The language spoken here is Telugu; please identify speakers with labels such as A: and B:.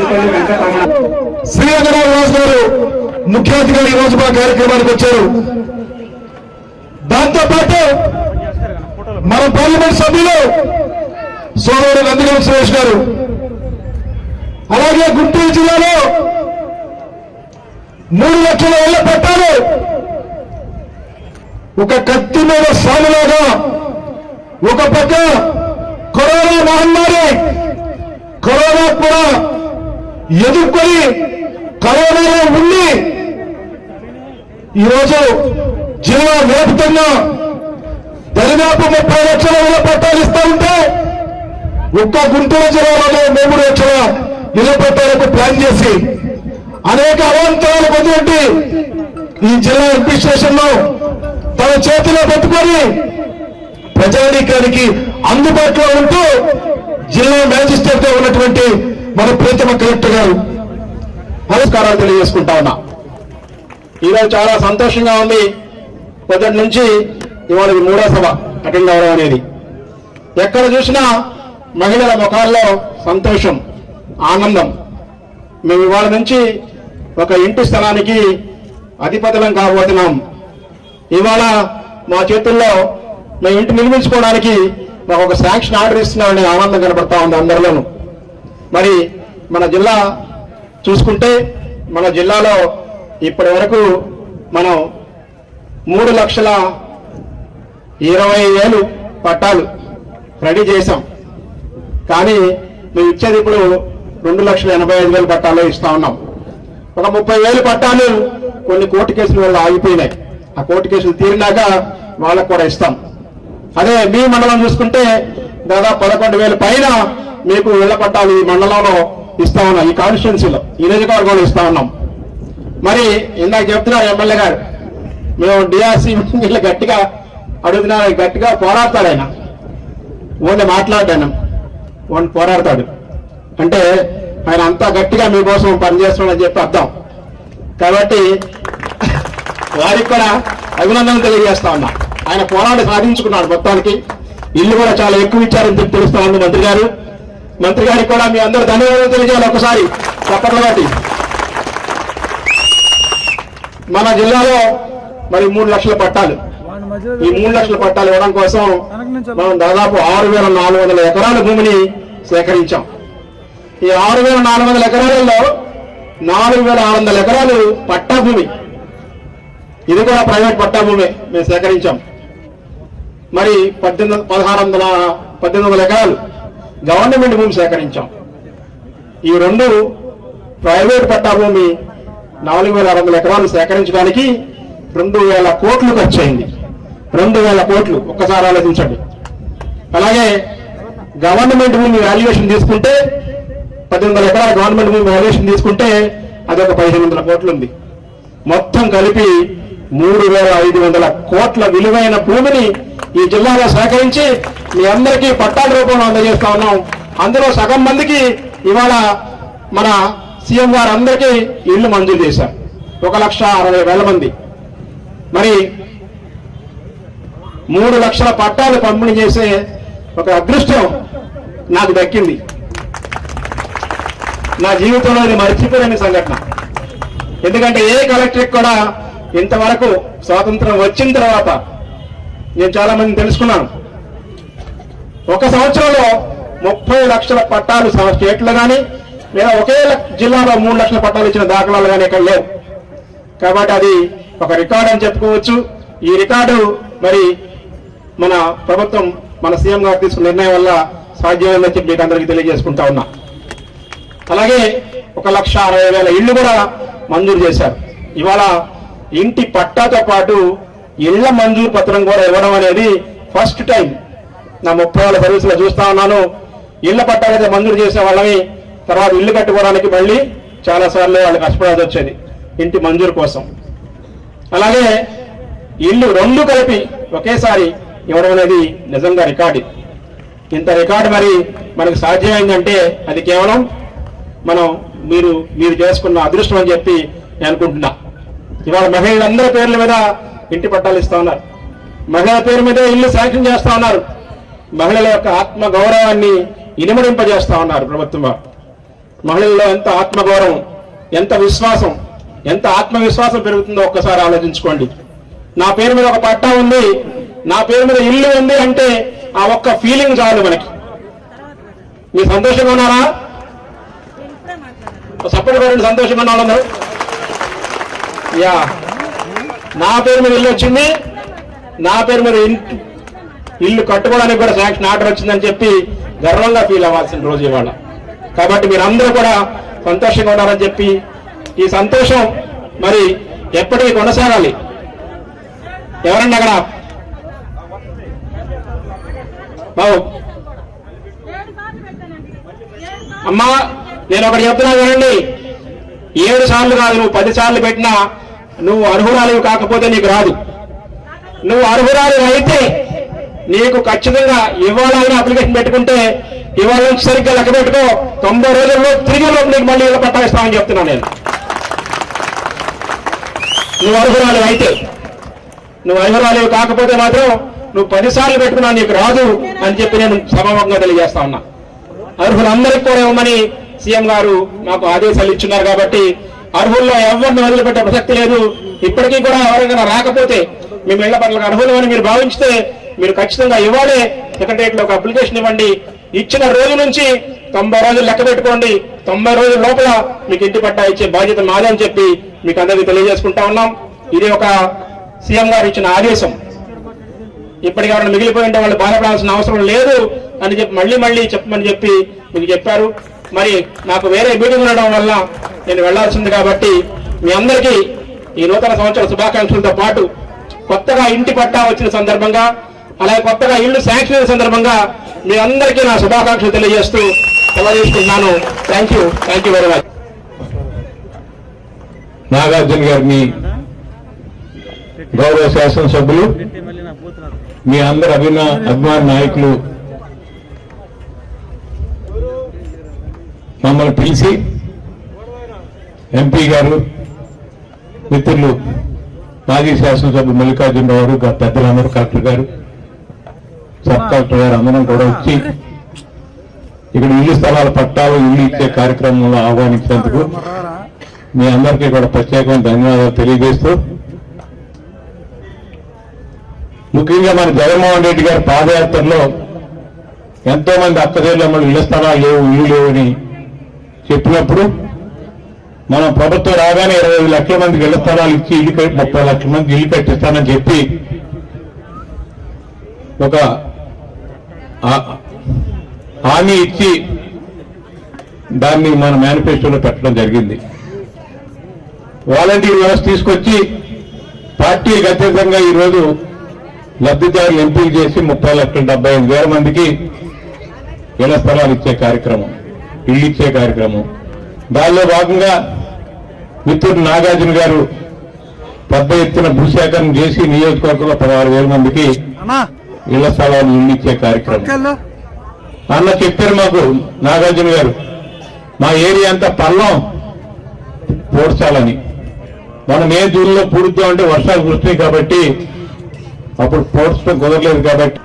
A: గుడిపల్లి వెంకటరమణ
B: గారు ముఖ్య అతిథిగా ఈ రోజు మా కార్యక్రమానికి వచ్చారు. దాంతో పాటు మన పార్లమెంట్ సభ్యులు సోదరుడు నందిగం సురేష్ గారు అలాగే గుంటూరు జిల్లాలో మూడు లక్షల ఇళ్ళ పట్టాలు ఒక కత్తి మీద సాగులాగా ఒక పక్క కరోనా మహమ్మారి కరోనా కూడా ఎదుర్కొని కరోనాలో ఉండి ఈరోజు జిల్లా వ్యాప్తంగా దరిదాపు ముప్పై లక్షల ఇళ్ళ పట్టాలు ఇస్తా ఉంటే ఒక్క గుంటూరు జిల్లాలోనే మూడు లక్షల ఇళ్ళ పట్టాలకు ప్లాన్ చేసి అనేక అవాంతరాలు పొందినట్టు ఈ జిల్లా అడ్మినిస్ట్రేషన్లో తన చేతిలో పెట్టుకొని ప్రజానీకానికి అందుబాటులో ఉంటూ జిల్లా మ్యాజిస్ట్రేట్గా ఉన్నటువంటి మన ప్రీతమ కలెక్టర్ గారు నమస్కారాలు తెలియజేసుకుంటా ఉన్నా. ఈరోజు చాలా సంతోషంగా ఉంది. పొద్దుటి నుంచి ఇవాళ మూడో సభ అటెండ్ అవడం అనేది. ఎక్కడ చూసినా మహిళల ముఖాల్లో సంతోషం ఆనందం. మేము ఇవాళ నుంచి ఒక ఇంటి స్థలానికి అధిపతులం కాబోతున్నాం. ఇవాళ మా చేతుల్లో మా ఇంటి నిర్మించుకోవడానికి మాకు ఒక శాంక్షన్ ఆర్డర్ ఇస్తున్నామనే ఆనందం కనబడతా ఉంది అందరిలోనూ. మరి మన జిల్లా చూసుకుంటే మన జిల్లాలో ఇప్పటి వరకు మనం మూడు లక్షల ఇరవై వేలు పట్టాలు రెడీ చేశాం. కానీ మేము ఇచ్చేది ఇప్పుడు రెండు లక్షల ఎనభై ఐదు వేలు పట్టాలు ఇస్తా ఉన్నాం. ఒక ముప్పై వేలు పట్టాలు కొన్ని కోర్టు కేసుల వల్ల ఆగిపోయినాయి. ఆ కోర్టు కేసులు తీరినాక వాళ్ళకు కూడా ఇస్తాం. అదే మీ మండలం చూసుకుంటే దాదాపు పదకొండు వేల పైన మీకు ఇళ్ళ పట్టాలు ఈ మండలంలో ఇస్తా ఉన్నాం ఈ కాన్స్టిట్యున్సీలో ఈ నియోజకవర్గంలో ఇస్తా ఉన్నాం. మరి ఇందాక చెప్తున్నారు ఎమ్మెల్యే గారు మేము డిఆర్సీ వీళ్ళు గట్టిగా అడుగుతున్నారు గట్టిగా పోరాడతాడు ఆయన. ఓన్లీ మాట్లాడాను ఓన్లీ పోరాడతాడు. అంటే ఆయన అంతా గట్టిగా మీకోసం పనిచేస్తున్నాడని చెప్పి అర్థం. కాబట్టి వారికి కూడా అభినందనలు తెలియజేస్తా ఉన్నా. ఆయన పోరాడి సాధించుకున్నాడు మొత్తానికి. ఇల్లు కూడా చాలా ఎక్కువ ఇచ్చారని చెప్పి తెలుస్తా ఉంది మంత్రి గారు. మంత్రి గారికి కూడా మీ అందరూ ధన్యవాదాలు తెలియజేయాలి ఒకసారి. చప్పట్ల బట్టి మన జిల్లాలో మరి మూడు లక్షల పట్టాలు. ఈ మూడు లక్షల పట్టాలు ఇవ్వడం కోసం మనం దాదాపు ఆరు వేల నాలుగు వందల ఎకరాల భూమిని సేకరించాం. ఈ ఆరు వేల నాలుగు వందల ఎకరాలలో నాలుగు వేల ఆరు వందల ఎకరాలు పట్టా భూమి. ఇది కూడా ప్రైవేట్ పట్టా భూమి మేము సేకరించాం. మరి పద్దెనిమిది పదహారు వందల పద్దెనిమిది వందల ఎకరాలు గవర్నమెంట్ భూమి సేకరించాం. ఈ రెండు ప్రైవేట్ పట్టా భూమి నాలుగు వేల ఆరు వందల ఎకరాలు సేకరించడానికి రెండు వేల కోట్లు ఖర్చు అయింది రెండు వేల కోట్లు ఒక్కసారి ఆలోచించండి. అలాగే గవర్నమెంట్ భూమి వాల్యుయేషన్ తీసుకుంటే పద్దెనిమిది వందల ఎకరాల గవర్నమెంట్ భూమి వాల్యుయేషన్ తీసుకుంటే అది ఒక పదిహేను వందల కోట్లు ఉంది. మొత్తం కలిపి మూడు వేల ఐదు వందల కోట్ల విలువైన భూమిని ఈ జిల్లాలో సేకరించి మీ అందరికీ పట్టాల రూపంలో అందజేస్తా ఉన్నాం. అందులో సగం మందికి ఇవాళ మన సీఎం గారు అందరికీ ఇళ్ళు మంజూరు చేశారు. ఒక లక్ష అరవై వేల మంది. మరి మూడు లక్షల పట్టాలు పంపిణీ చేసే ఒక అదృష్టం నాకు దక్కింది. నా జీవితంలో ఇది మర్చిపోలేని సంఘటన. ఎందుకంటే ఏ కలెక్టరేట్ కూడా ఇంతవరకు స్వాతంత్రం వచ్చిన తర్వాత నేను చాలా మంది తెలుసుకున్నాను. ఒక సంవత్సరంలో ముప్పై లక్షల పట్టాలు సమ- స్టేట్లో కానీ లేదా ఒకే జిల్లాలో మూడు లక్షల పట్టాలు ఇచ్చిన దాఖలాలు కానీ ఇక్కడ లేవు. కాబట్టి అది ఒక రికార్డు అని చెప్పుకోవచ్చు. ఈ రికార్డు మరి మన ప్రభుత్వం మన సీఎం గారు తీసుకున్న నిర్ణయం వల్ల సాధ్యమైందని చెప్పి మీకు అందరికీ తెలియజేసుకుంటా ఉన్నా. అలాగే ఒక లక్ష అరవై వేల ఇళ్ళు కూడా మంజూరు చేశారు. ఇవాళ ఇంటి పట్టాతో పాటు ఇళ్ళ మంజూరు పత్రం కూడా ఇవ్వడం అనేది ఫస్ట్ టైం నా ముప్పై వేల సర్వీసులో చూస్తా ఉన్నాను. ఇళ్ళ పట్టాలైతే మంజూరు చేసే వాళ్ళని తర్వాత ఇల్లు కట్టుకోవడానికి మళ్ళీ చాలాసార్లు వాళ్ళు కష్టపడాల్సి వచ్చేది ఇంటి మంజూరు కోసం. అలాగే ఇల్లు రెండు కలిపి ఒకేసారి ఇవ్వడం అనేది నిజంగా రికార్డు. ఇంత రికార్డు మరి మనకు సాధ్యమైందంటే అది కేవలం మనం మీరు మీరు చేసుకున్న అదృష్టం అని చెప్పి నేను అనుకుంటున్నా. ఇవాళ మహిళలందరి పేర్ల మీద ఇంటి పట్టాలు ఇస్తా ఉన్నారు. మహిళల పేరు మీద ఇల్లు శాంక్షన్ చేస్తా ఉన్నారు. మహిళల యొక్క ఆత్మ గౌరవాన్ని ఇనుమడింపజేస్తా ఉన్నారు ప్రభుత్వం వారు. మహిళల్లో ఎంత ఆత్మగౌరవం ఎంత విశ్వాసం ఎంత ఆత్మవిశ్వాసం పెరుగుతుందో ఒక్కసారి ఆలోచించుకోండి. నా పేరు మీద ఒక పట్టా ఉంది నా పేరు మీద ఇల్లు ఉంది అంటే ఆ ఒక్క ఫీలింగ్ చాలు మనకి. మీరు సంతోషంగా ఉన్నారా? సపోర్ట్ సంతోషంగా ఉన్న వాళ్ళందరూ. యా. నా పేరు మీద ఇల్లు వచ్చింది. నా పేరు మీద ఇంటి ఇల్లు కట్టుకోవడానికి కూడా శాంక్షన్ ఆర్డర్ వచ్చిందని చెప్పి గర్వంగా ఫీల్ అవ్వాల్సిన రోజు ఇవాళ. కాబట్టి మీరు అందరూ కూడా సంతోషంగా ఉన్నారని చెప్పి ఈ సంతోషం మరి ఎప్పటికీ కొనసాగాలి. ఎవరండి అక్కడ? బాబు. అమ్మా నేను ఒకటి చెప్తున్నా చూడండి ఏడు సార్లు కాదు నువ్వు పది సార్లు పెట్టినా నువ్వు అర్హురాలివి కాకపోతే నీకు రాదు. నువ్వు అర్హురాలు అయితే నీకు ఖచ్చితంగా ఇవాళ అప్లికేషన్ పెట్టుకుంటే ఇవాళ నుంచి సరిగ్గా లెక్క పెట్టుకో. తొంభై రోజుల్లో తిరిగి లోపు నీకు మళ్ళీ ఇళ్ళ పట్టా ఇస్తామని చెప్తున్నాను నేను. నువ్వు అర్హురాలు అయితే నువ్వు అర్హురాలు కాకపోతే మాత్రం నువ్వు పదిసార్లు పెట్టుకున్నా నీకు రాదు అని చెప్పి నేను సభాముఖంగా తెలియజేస్తా ఉన్నా. అర్హులందరికీ కూడా ఇవ్వమని సీఎం గారు మాకు ఆదేశాలు ఇచ్చున్నారు కాబట్టి అర్హుల్లో ఎవరిని వదిలిపెట్టే ప్రసక్తి లేదు. ఇప్పటికీ కూడా ఎవరికైనా రాకపోతే మేము ఇళ్ళ పట్ల అర్హులమని మీరు భావించితే మీరు ఖచ్చితంగా ఇవ్వాలి. సెక్రటరియట్లో ఒక అప్లికేషన్ ఇవ్వండి. ఇచ్చిన రోజు నుంచి తొంభై రోజులు లెక్క పెట్టుకోండి. తొంభై రోజుల లోపల మీకు ఇంటి పట్టా ఇచ్చే బాధ్యత మాదే అని చెప్పి మీకు అందరికీ తెలియజేసుకుంటా ఉన్నాం. ఇది ఒక సీఎం గారు ఇచ్చిన ఆదేశం. ఇప్పటికి ఎవరైనా మిగిలిపోయింటే వాళ్ళు బాధపడాల్సిన అవసరం లేదు అని చెప్పి మళ్ళీ మళ్ళీ చెప్పమని చెప్పి మీకు చెప్పారు. మరి నాకు వేరే మీటింగ్ ఉండడం వల్ల నేను వెళ్ళాల్సింది కాబట్టి మీ అందరికీ ఈ నూతన సంవత్సర శుభాకాంక్షలతో పాటు కొత్తగా ఇంటి పట్టా వచ్చిన సందర్భంగా అలాగే కొత్తగా ఇల్లు శాంక్షన్ అయిన సందర్భంగా మీ అందరికీ నా శుభాకాంక్షలు తెలియజేస్తూ తెలియజేస్తున్నాను thank you thank you very much
C: Nagarjuna గారిని గౌరవ శాసనసభ్యులు మీ అందరి అభిన అభిమాన నాయకులు మమ్మల్ని పిలిచి ఎంపీ గారు మిత్రులు మాజీ శాసనసభ్యులు మల్లికార్జునరావు గారు పెద్దలందరూ కలెక్టర్ గారు సబ్ కలెక్టర్ గారు అందరం కూడా వచ్చి ఇక్కడ ఇల్లు స్థలాల పట్టాలు ఇల్లు ఇచ్చే కార్యక్రమంలో ఆహ్వానించినందుకు మీ అందరికీ కూడా ప్రత్యేకమైన ధన్యవాదాలు తెలియజేస్తూ ముఖ్యంగా మన జగన్మోహన్ రెడ్డి గారి పాదయాత్రలో ఎంతో మంది మన ఇళ్ళ స్థలాలు లేవు ఇల్లు అని చెప్పినప్పుడు మనం ప్రభుత్వం రాగానే ఇరవై లక్షల మందికి ఇళ్ళ స్థలాలు ఇచ్చి ఇల్లు ముప్పై లక్షల మంది ఇల్లు కట్టిస్తానని చెప్పి ఒక హామీ ఇచ్చి దాన్ని మన మేనిఫెస్టోలో పెట్టడం జరిగింది. వాలంటీర్ వ్యవస్థ తీసుకొచ్చి పార్టీకి అత్యధికంగా ఈరోజు లబ్ధిదారులు ఎంపిక చేసి ముప్పై లక్షల డెబ్బై ఐదు వేల మందికి ఇళ్ళ స్థలాలు ఇచ్చే కార్యక్రమం. ఇల్లు ఇచ్చే కార్యక్రమం. దానిలో భాగంగా మిత్రుడు నాగార్జున గారు పెద్ద ఎత్తున భూసేకరణ చేసి నియోజకవర్గంలో పదహారు వేల మందికి
D: అన్నా
C: ఇళ్ళ స్థలాలు ఇల్లు ఇచ్చే కార్యక్రమం అన్న చెప్పారు మాకు నాగార్జున గారు. మా ఏరియా అంతా పల్లం పూడ్చాలని. మనం ఏ జూన్లో పూడుద్దాం అంటే వర్షాలు కురుస్తున్నాయి కాబట్టి అప్పుడు పూడ్చడం కుదరలేదు కాబట్టి.